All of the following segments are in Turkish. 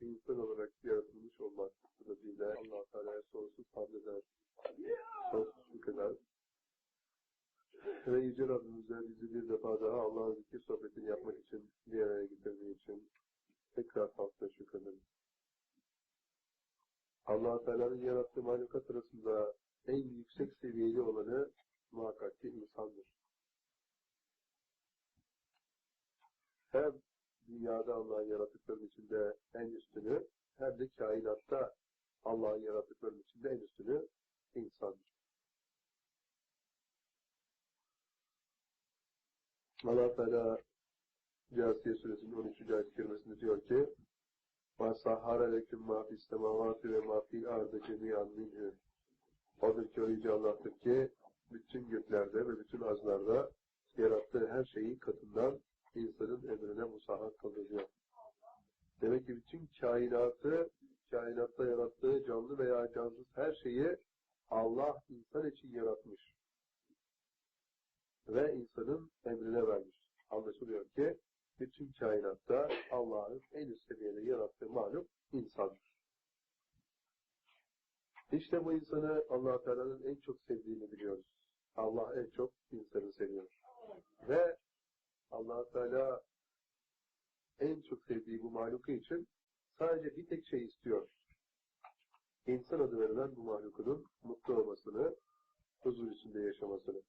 insan olarak yaratılmış olmak sebebiyle allah Teala'ya sonsuz hamd eder, sonsuz şükreder. Ve Yüce Rabbimize bizi bir defa daha Allah'ın zikir sohbetini yapmak için bir araya getirdiği için tekrar hamdle şükrederiz. allah Teala'nın yarattığı mahlukat arasında en yüksek seviyeli olanı muhakkak ki insandır. Hem dünyada Allah'ın yaratıklarının içinde en üstünü, hem de kainatta Allah'ın yaratıklarının içinde en üstünü insandır. Allah Teala Câsiye suresinin 13. ayet kerimesinde diyor ki وَسَحَّرَ لَكُمْ مَا فِي السَّمَاوَاتِ وَمَا فِي الْاَرْضِ جَمِيعًا مِنْهُ Odur ki o Yüce Allah'tır ki bütün göklerde ve bütün azlarda yarattığı her şeyi katından kainatta Allah'ın en üst seviyede yarattığı malum insandır. İşte bu insanı allah Teala'nın en çok sevdiğini biliyoruz. Allah en çok insanı seviyor. Ve allah Teala en çok sevdiği bu mahluku için sadece bir tek şey istiyor. İnsan adı verilen bu mahlukunun mutlu olmasını, huzur içinde yaşamasını.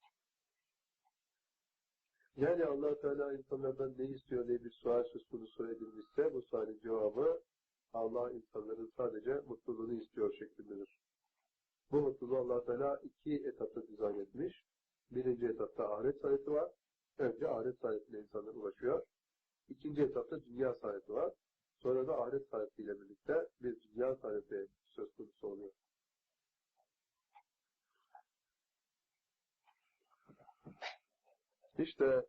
Yani allah Teala insanlardan ne istiyor diye bir sual söz konusu edilmişse bu sualin cevabı Allah insanların sadece mutluluğunu istiyor şeklindedir. Bu mutluluğu allah Teala iki etapta dizayn etmiş. Birinci etapta ahiret saadeti var. Önce ahiret saadetine insanlar ulaşıyor. İkinci etapta dünya saadeti var. Sonra da ahiret saadetiyle birlikte bir dünya saadeti söz konusu oluyor. İşte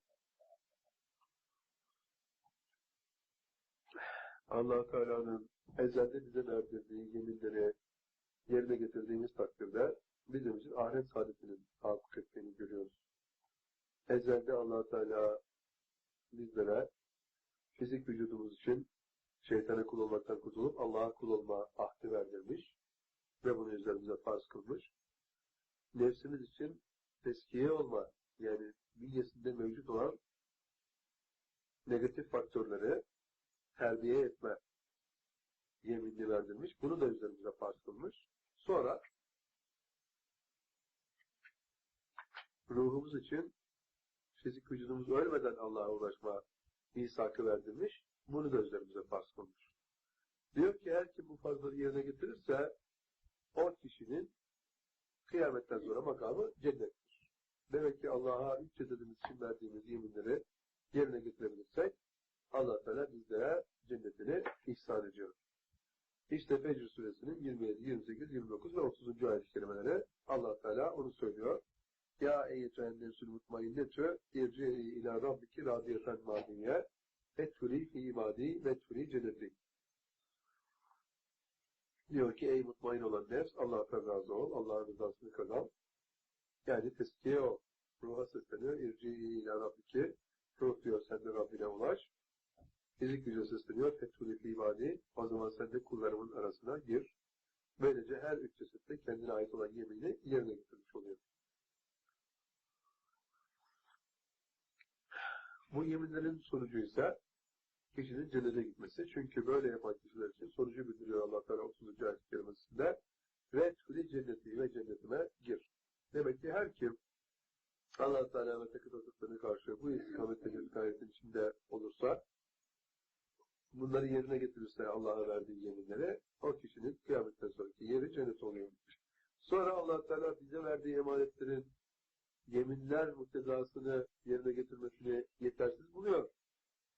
allah Teala'nın ezelde bize verdirdiği yeminleri yerine getirdiğimiz takdirde bizim için ahiret saadetinin tahakkuk ettiğini görüyoruz. Ezelde allah Teala bizlere fizik vücudumuz için şeytana kul olmaktan kurtulup Allah'a kul olma ahdi verdirmiş ve bunu üzerimize farz kılmış. Nefsimiz için teskiye olma yani bünyesinde mevcut olan negatif faktörleri terbiye etme yeminini verdirmiş. Bunu da üzerimize farz kılmış. Sonra ruhumuz için fizik vücudumuz ölmeden Allah'a ulaşma misakı verdirmiş. Bunu da üzerimize farz kılmış. Diyor ki her kim bu farzları yerine getirirse o kişinin kıyametten sonra makamı cennettir. Demek ki Allah'a üç cesedimiz için verdiğimiz yeminleri yerine getirebilirsek Allah Teala bizlere cennetini ihsan ediyor. İşte Fecr suresinin 27, 28, 29 ve 30. ayet-i kerimeleri allah Teala onu söylüyor. Ya eyyetühen nefsül mutmainnetü irci'i ila rabbiki radiyeten madiye etfuri fi ibadi ve etfuri cenneti. Diyor ki ey mutmain olan nefs Allah'tan razı ol, Allah'ın rızasını kazan. Yani teskiye ol. Ruha sesleniyor. İrci'i ila rabbiki. Ruh diyor sen de Rabbine ulaş. Fizik gücü sesleniyor. Fethulü ibadi. O zaman sen de kullarımın arasına gir. Böylece her üç cesette kendine ait olan yemini yerine getirmiş oluyor. Bu yeminlerin sonucu ise kişinin cennete gitmesi. Çünkü böyle yapan kişiler için sonucu bildiriyor Allah Teala 30. ayet kerimesinde. Ve tüli cenneti ve cennetime gir. Demek ki her kim Allah Teala ve tekrar karşı bu istikamette bir gayretin içinde olursa bunları yerine getirirse Allah'a verdiği yeminlere o kişinin kıyametten sonraki yeri cennet oluyor. Sonra Allah Teala bize verdiği emanetlerin yeminler muhtezasını yerine getirmesini yetersiz buluyor.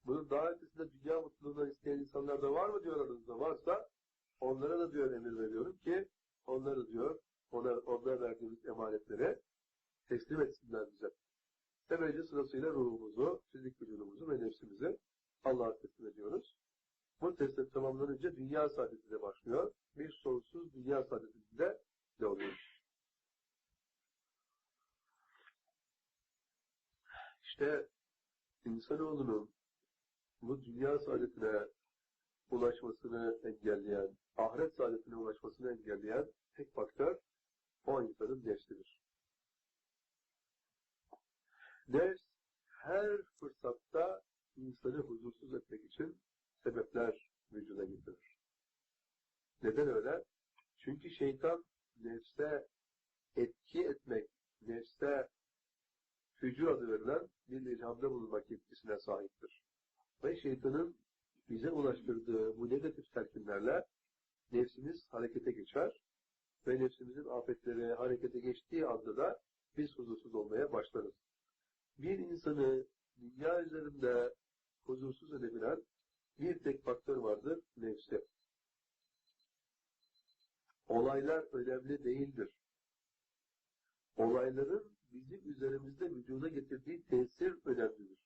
Bunun daha ötesinde dünya mutluluğundan isteyen insanlar da var mı diyor aranızda varsa onlara da diyor emir veriyorum ki onları diyor ona, onlara verdiğimiz emanetlere teslim etsinler bize. Böylece sırasıyla ruhumuzu, fizik vücudumuzu ve nefsimizi Allah'a teslim ediyoruz. Bu teslim tamamlanınca dünya saadetine başlıyor. Bir sonsuz dünya saadetinde ne oluyor? İşte insanoğlunun bu dünya saadetine ulaşmasını engelleyen, ahiret saadetine ulaşmasını engelleyen tek faktör o insanın nefsidir. Nefs her fırsatta insanı huzursuz etmek için sebepler vücuda getirir. Neden öyle? Çünkü şeytan nefse etki etmek, nefse fücur adı verilen bir ilhamda bulunmak yetkisine sahiptir. Ve şeytanın bize ulaştırdığı bu negatif telkinlerle nefsimiz harekete geçer ve nefsimizin afetleri harekete geçtiği anda da biz huzursuz olmaya başlarız. Bir insanı dünya üzerinde huzursuz edebilen bir tek faktör vardır, nefsi. Olaylar önemli değildir. Olayların bizim üzerimizde vücuda getirdiği tesir önemlidir.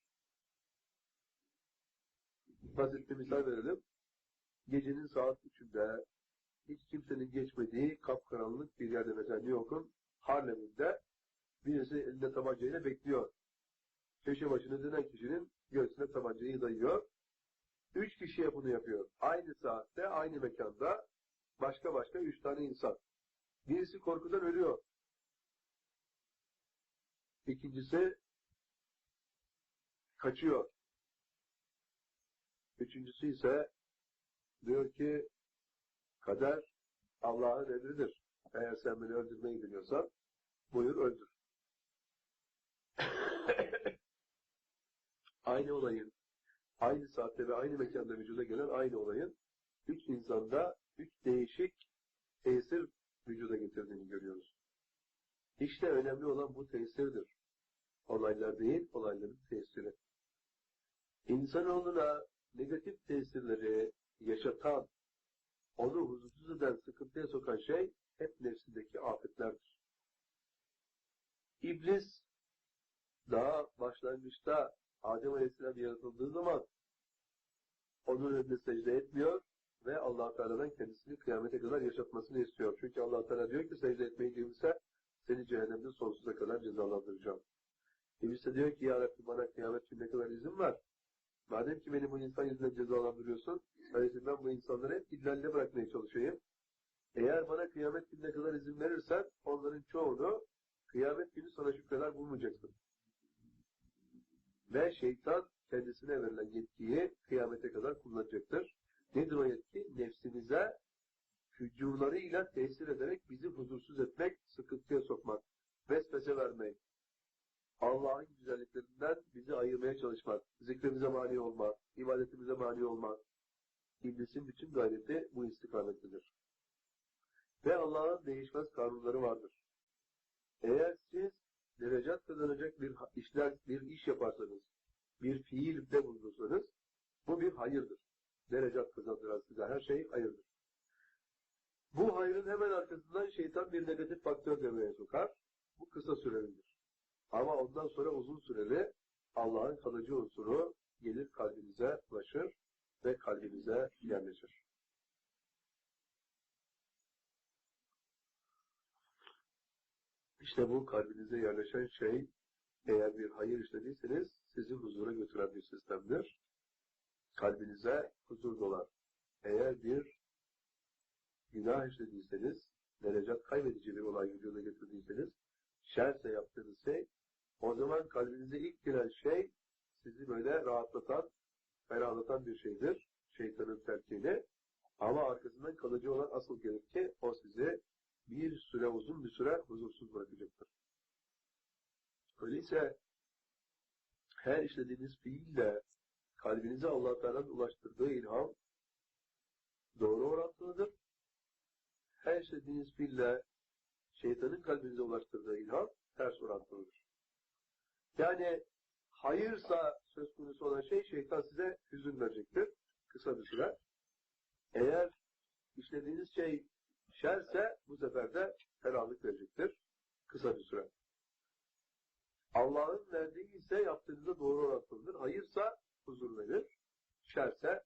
Basit bir misal verelim. Gecenin saat üçünde hiç kimsenin geçmediği kapkaranlık bir yerde mesela New York'un Harlem'inde birisi elinde tabancayla bekliyor. Köşe başına dönen kişinin göğsüne tabancayı dayıyor. Üç kişiye bunu yapıyor. Aynı saatte, aynı mekanda başka başka üç tane insan. Birisi korkudan ölüyor. İkincisi kaçıyor. Üçüncüsü ise diyor ki kader Allah'ın emridir. Eğer sen beni öldürmeyi biliyorsan buyur öldür. aynı olayın, aynı saatte ve aynı mekanda vücuda gelen aynı olayın üç insanda üç değişik tesir vücuda getirdiğini görüyoruz. İşte önemli olan bu tesirdir. Olaylar değil, olayların tesiri. İnsanoğluna negatif tesirleri yaşatan, onu huzursuz eden, sıkıntıya sokan şey hep nefsindeki afetlerdir. İblis daha başlangıçta Adem Aleyhisselam yaratıldığı zaman onun önünde secde etmiyor ve allah Teala'dan kendisini kıyamete kadar yaşatmasını istiyor. Çünkü allah Teala diyor ki secde etmeyi kimse seni cehennemde sonsuza kadar cezalandıracağım. İblis de diyor ki ya Rabbi bana kıyamet gününe kadar izin ver. Madem ki beni bu insan yüzünden cezalandırıyorsun, öyleyse ben bu insanları hep idlalle bırakmaya çalışayım. Eğer bana kıyamet gününe kadar izin verirsen onların çoğunu kıyamet günü sana şükreder bulmayacaksın. Ve şeytan kendisine verilen yetkiyi kıyamete kadar kullanacaktır. Nedir o yetki? Nefsimize hücumlarıyla tesir ederek bizi huzursuz etmek, sıkıntıya sokmak, vesvese vermek, Allah'ın güzelliklerinden bizi ayırmaya çalışmak, zikrimize mani olmak, ibadetimize mani olmak. İblisin bütün gayreti bu istikamettedir. Ve Allah'ın değişmez kanunları vardır. Eğer siz derecat kazanacak bir işler, bir iş yaparsanız, bir fiilde bulunursanız, bu bir hayırdır. Derecat kazandıran size her şey hayırdır. Bu hayrın hemen arkasından şeytan bir negatif faktör devreye sokar. Bu kısa sürelidir. Ama ondan sonra uzun süreli Allah'ın kalıcı unsuru gelir kalbinize ulaşır ve kalbinize yerleşir. İşte bu kalbinize yerleşen şey eğer bir hayır işlediyseniz sizi huzura götüren bir sistemdir. Kalbinize huzur dolar. Eğer bir günah işlediyseniz, derecat kaybedici bir olay vücuda getirdiyseniz, şerse yaptığınız şey, o zaman kalbinize ilk giren şey sizi böyle rahatlatan, ferahlatan bir şeydir. Şeytanın terkiyle. Ama arkasından kalıcı olan asıl gelir ki o sizi bir süre uzun bir süre huzursuz bırakacaktır. Öyleyse her işlediğiniz fiille kalbinize Allah Teala'nın ulaştırdığı ilham doğru orantılıdır. Her işlediğiniz fiille şeytanın kalbinize ulaştırdığı ilham ters orantılıdır. Yani hayırsa söz konusu olan şey şeytan size hüzün verecektir. Kısa bir süre. Eğer işlediğiniz şey şerse bu sefer de ferahlık verecektir. Kısa bir süre. Allah'ın verdiği ise yaptığınızda doğru orantılıdır. Hayırsa huzur verir. Şerse